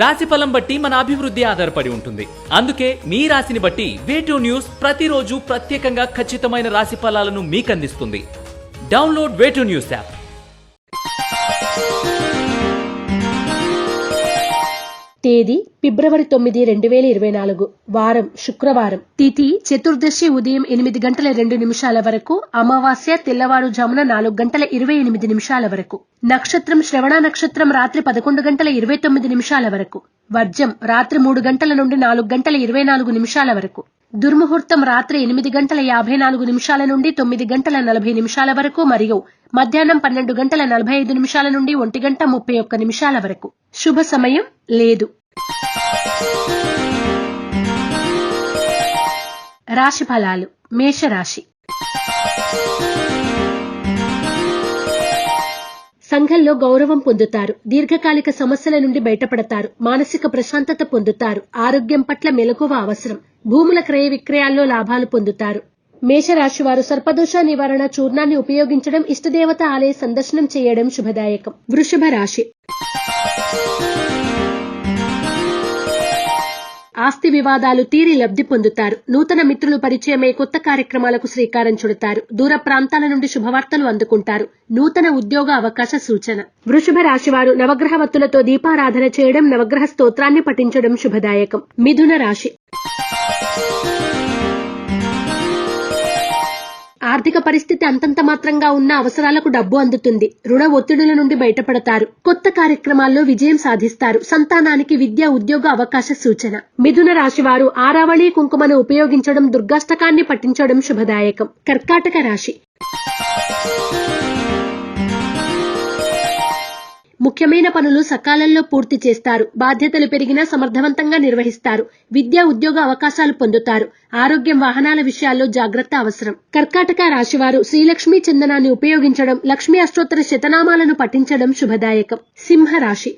రాశి ఫలం బట్టి మన అభివృద్ధి ఆధారపడి ఉంటుంది. అందుకే మీ రాశిని బట్టి వేటూ న్యూస్ ప్రతిరోజు ప్రత్యేకంగా ఖచ్చితమైన రాశి ఫలాలను మీకు అందిస్తుంది డౌన్లోడ్ వేటూ న్యూస్ యాప్ తేదీ ఫిబ్రవరి తొమ్మిది రెండు వేల ఇరవై నాలుగు. వారం శుక్రవారం. తిథి చతుర్దశి ఉదయం ఎనిమిది గంటల రెండు నిమిషాల వరకు. అమావాస్య తెల్లవారుజామున నాలుగు గంటల ఇరవై ఎనిమిది నిమిషాల వరకు. నక్షత్రం శ్రవణ నక్షత్రం రాత్రి పదకొండు గంటల ఇరవై తొమ్మిది నిమిషాల వరకు. వర్జం రాత్రి మూడు గంటల నుండి నాలుగు గంటల ఇరవై నాలుగు నిమిషాల వరకు. దుర్ముహూర్తం రాత్రి ఎనిమిది గంటల యాభై నాలుగు నిమిషాల నుండి తొమ్మిది గంటల నలభై నిమిషాల వరకు మరియు మధ్యాహ్నం పన్నెండు గంటల నలభై ఐదు నిమిషాల నుండి ఒంటి గంట ముప్పై ఒక్క నిమిషాల వరకు. శుభ సమయం లేదు. రాశి ఫలాలు. మేషరాశి. సంఘంలో గౌరవం పొందుతారు. దీర్ఘకాలిక సమస్యల నుండి బయటపడతారు. మానసిక ప్రశాంతత పొందుతారు. ఆరోగ్యం పట్ల మెలకువ అవసరం. భూముల క్రయ విక్రయాల్లో లాభాలు పొందుతారు. మేషరాశి వారు సర్పదోష నివారణ చూర్ణాన్ని ఉపయోగించడం ఇష్టదేవత ఆలయ సందర్శనం చేయడం శుభదాయకం. వృషభ రాశి. ఆస్తి వివాదాలు తీరి లబ్ధి పొందుతారు. నూతన మిత్రులు పరిచయమై కొత్త కార్యక్రమాలకు శ్రీకారం చుడతారు. దూర ప్రాంతాల నుండి శుభవార్తలు అందుకుంటారు. నూతన ఉద్యోగ అవకాశ సూచన. వృషభ రాశివారు నవగ్రహ వత్తులతో దీపారాధన చేయడం నవగ్రహ స్తోత్రాన్ని పఠించడం శుభదాయకం. మిథున రాశి. ఆర్థిక పరిస్థితి అంతంత మాత్రంగా ఉన్న అవసరాలకు డబ్బు అందుతుంది. రుణ ఒత్తిడుల నుండి బయటపడతారు. కొత్త కార్యక్రమాల్లో విజయం సాధిస్తారు. సంతానానికి విద్య ఉద్యోగ అవకాశ సూచన. మిథున రాశివారు ఆరావళి కుంకుమను ఉపయోగించడం దుర్గాష్టకాన్ని పఠించడం శుభదాయకం. కర్కాటక రాశి. ముఖ్యమైన పనులు సకాలంలో పూర్తి చేస్తారు. బాధ్యతలు పెరిగినా సమర్థవంతంగా నిర్వహిస్తారు. విద్యా ఉద్యోగ అవకాశాలు పొందుతారు. ఆరోగ్యం వాహనాల విషయాల్లో జాగ్రత్త అవసరం. కర్కాటక రాశివారు శ్రీలక్ష్మీ చందనాన్ని ఉపయోగించడం లక్ష్మీ అష్టోత్తర శతనామాలను పఠించడం శుభదాయకం. సింహ రాశి.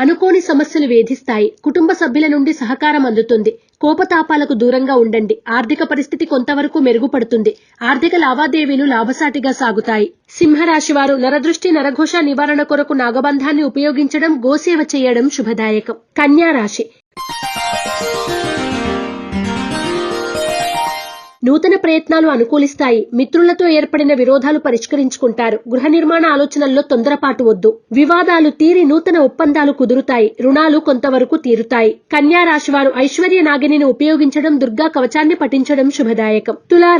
అనుకోని సమస్యలు వేధిస్తాయి. కుటుంబ సభ్యుల నుండి సహకారం అందుతుంది. కోపతాపాలకు దూరంగా ఉండండి. ఆర్థిక పరిస్థితి కొంతవరకు మెరుగుపడుతుంది. ఆర్థిక లావాదేవీలు లాభసాటిగా సాగుతాయి. సింహరాశి వారు నరదృష్టి నరఘోష నివారణ కొరకు నాగబంధాన్ని ఉపయోగించడం గోసేవ చేయడం శుభదాయకం. కన్యా రాశి నూతన ప్రయత్నాలు అనుకూలిస్తాయి. మిత్రులతో ఏర్పడిన విరోధాలు పరిష్కరించుకుంటారు. గృహ నిర్మాణ ఆలోచనల్లో తొందరపాటు వద్దు. వివాదాలు తీరి నూతన ఒప్పందాలు కుదురుతాయి. రుణాలు కొంతవరకు తీరుతాయి. కన్యా రాశి వారు ఐశ్వర్య నాగిని ఉపయోగించడం దుర్గా కవచాన్ని పఠించడం శుభదాయకం. తులా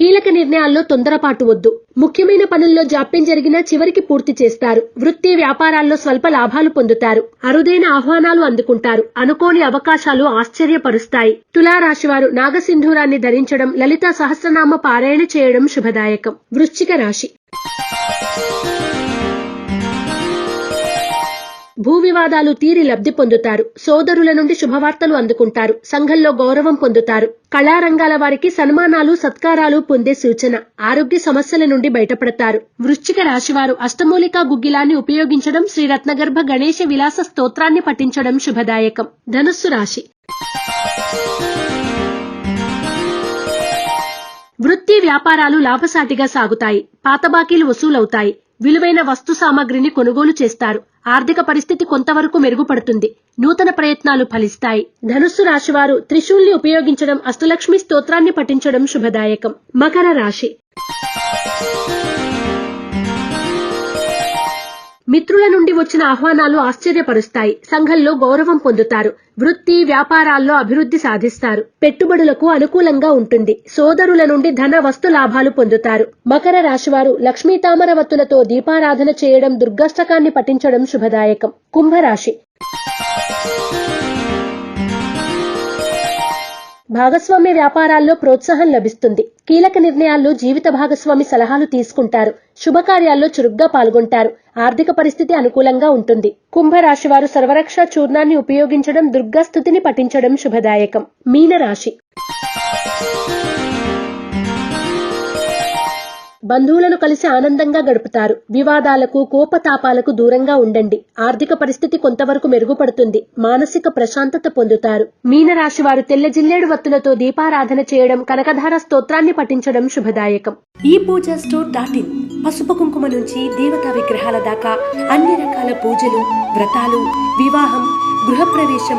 కీలక నిర్ణయాల్లో తొందరపాటు వద్దు. ముఖ్యమైన పనుల్లో జాప్యం జరిగినా చివరికి పూర్తి చేస్తారు. వృత్తి వ్యాపారాల్లో స్వల్ప లాభాలు పొందుతారు. అరుదైన ఆహ్వానాలు అందుకుంటారు. అనుకోని అవకాశాలు ఆశ్చర్యపరుస్తాయి. తులారాశివారు నాగసింధూరాన్ని ధరించడం లలిత సహస్రనామ పారాయణ చేయడం శుభదాయకం. వృశ్చిక రాశి. భూ వివాదాలు తీరి లబ్ధి పొందుతారు. సోదరుల నుండి శుభవార్తలు అందుకుంటారు. సంఘంలో గౌరవం పొందుతారు. కళారంగాల వారికి సన్మానాలు సత్కారాలు పొందే సూచన. ఆరోగ్య సమస్యల నుండి బయటపడతారు. వృశ్చిక రాశివారు అష్టమూలికా గుగ్గిలాన్ని ఉపయోగించడం శ్రీ రత్నగర్భ గణేశ విలాస స్తోత్రాన్ని పఠించడం శుభదాయకం. ధనుస్సు రాశి. వృత్తి వ్యాపారాలు లాభసాటిగా సాగుతాయి. పాత బాకీలు వసూలవుతాయి. విలువైన వస్తు సామాగ్రిని కొనుగోలు చేస్తారు. ఆర్థిక పరిస్థితి కొంతవరకు మెరుగుపడుతుంది. నూతన ప్రయత్నాలు ఫలిస్తాయి. ధనుస్సు రాశివారు త్రిశూల్ని ఉపయోగించడం అష్టలక్ష్మి స్తోత్రాన్ని పఠించడం శుభదాయకం. మకర రాశి. మిత్రుల నుండి వచ్చిన ఆహ్వానాలు ఆశ్చర్యపరుస్తాయి. సంఘంలో గౌరవం పొందుతారు. వృత్తి వ్యాపారాల్లో అభివృద్ధి సాధిస్తారు. పెట్టుబడులకు అనుకూలంగా ఉంటుంది. సోదరుల నుండి ధన వస్తు లాభాలు పొందుతారు. మకర రాశివారు లక్ష్మీ తామరవత్తులతో దీపారాధన చేయడం దుర్గాష్టకాన్ని పఠించడం శుభదాయకం. కుంభరాశి భాగస్వామ్య వ్యాపారాల్లో ప్రోత్సాహం లభిస్తుంది. కీలక నిర్ణయాల్లో జీవిత భాగస్వామి సలహాలు తీసుకుంటారు. శుభకార్యాల్లో చురుగ్గా పాల్గొంటారు. ఆర్థిక పరిస్థితి అనుకూలంగా ఉంటుంది. కుంభరాశి వారు సర్వరక్ష చూర్ణాన్ని ఉపయోగించడం దుర్గాస్థుతిని పఠించడం శుభదాయకం. మీనరాశి బంధువులను కలిసి ఆనందంగా గడుపుతారు. వివాదాలకు కోపతాపాలకు దూరంగా ఉండండి. ఆర్థిక పరిస్థితి కొంతవరకు మెరుగుపడుతుంది. మానసిక ప్రశాంతత పొందుతారు. మీనరాశి వారు తెల్ల జిల్లేడు వత్తులతో దీపారాధన చేయడం కనకధార స్తోత్రాన్ని పఠించడం శుభదాయకం. ఈ పూజ స్టోర్ డాట్ ఇన్. పసుపు కుంకుమ నుంచి దేవతా విగ్రహాల దాకా అన్ని రకాల పూజలు వ్రతాలు వివాహం గృహప్రవేశం